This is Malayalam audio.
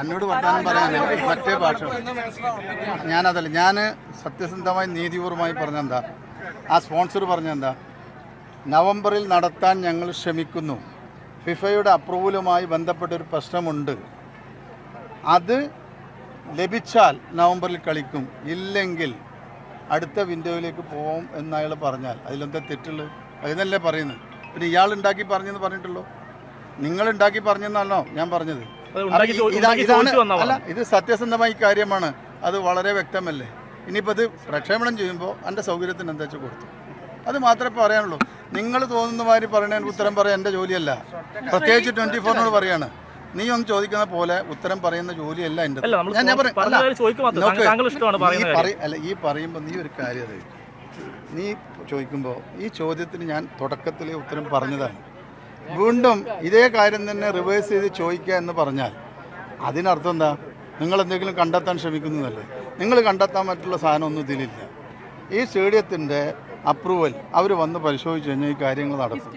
എന്നോട് വർത്താനം പറയാൻ മറ്റേ ഭാഷ ഞാനതല്ല ഞാൻ സത്യസന്ധമായി നീതിപൂർവമായി പറഞ്ഞെന്താ? ആ സ്പോൺസർ പറഞ്ഞെന്താ? നവംബറിൽ നടത്താൻ ഞങ്ങൾ ശ്രമിക്കുന്നു. ഫിഫയുടെ അപ്രൂവലുമായി ബന്ധപ്പെട്ടൊരു പ്രശ്നമുണ്ട്. അത് ലഭിച്ചാൽ നവംബറിൽ കളിക്കും. ഇല്ലെങ്കിൽ അടുത്ത വിൻഡോയിലേക്ക് പോകും എന്ന് അയാൾ പറഞ്ഞാൽ. അതിലെന്താ തെറ്റുള്ളത് അതിനല്ലേ പറയുന്നത്? പിന്നെ ഇയാൾ ഉണ്ടാക്കി പറഞ്ഞെന്ന് പറഞ്ഞിട്ടുള്ളൂ? നിങ്ങൾ ഉണ്ടാക്കി പറഞ്ഞെന്നാണോ ഞാൻ പറഞ്ഞത്? ഇതാണ് അല്ല ഇത് സത്യസന്ധമായ കാര്യമാണ്. അത് വളരെ വ്യക്തമല്ലേ? ഇനിയിപ്പോൾ അത് പ്രക്ഷേപണം ചെയ്യുമ്പോൾ എന്റെ സൗകര്യത്തിന് എന്താ വെച്ചാൽ കൊടുത്തു അത് മാത്രമേ പറയാനുള്ളൂ. നിങ്ങൾ തോന്നുന്ന മാതിരി പറയണതിന് ഉത്തരം പറയാൻ എന്റെ ജോലിയല്ല. പ്രത്യേകിച്ച് ട്വന്റി ഫോറിനോട് പറയാണ്. നീ ഒന്ന് ചോദിക്കുന്ന പോലെ ഉത്തരം പറയുന്ന ജോലിയല്ല എന്റെ അല്ല, ഞാൻ ഞാൻ പറയാം അല്ല, ഈ പറയുമ്പോൾ നീ ഒരു കാര്യം നീ ചോദിക്കുമ്പോൾ ഈ ചോദ്യത്തിന് ഞാൻ തുടക്കത്തിലേ ഉത്തരം പറഞ്ഞതാണ്. വീണ്ടും ഇതേ കാര്യം തന്നെ റിവേഴ്സ് ചെയ്ത് ചോദിക്കുക എന്ന് പറഞ്ഞാൽ അതിനർത്ഥം എന്താ? നിങ്ങൾ എന്തെങ്കിലും കണ്ടെത്താൻ ശ്രമിക്കുന്നതല്ലേ? നിങ്ങൾ കണ്ടെത്താൻ പറ്റുള്ള സാധനമൊന്നും ഇതിലില്ല. ഈ സ്റ്റേഡിയത്തിന്റെ അപ്രൂവൽ അവർ വന്ന് പരിശോധിച്ച് കഴിഞ്ഞാൽ ഈ കാര്യങ്ങൾ നടക്കും.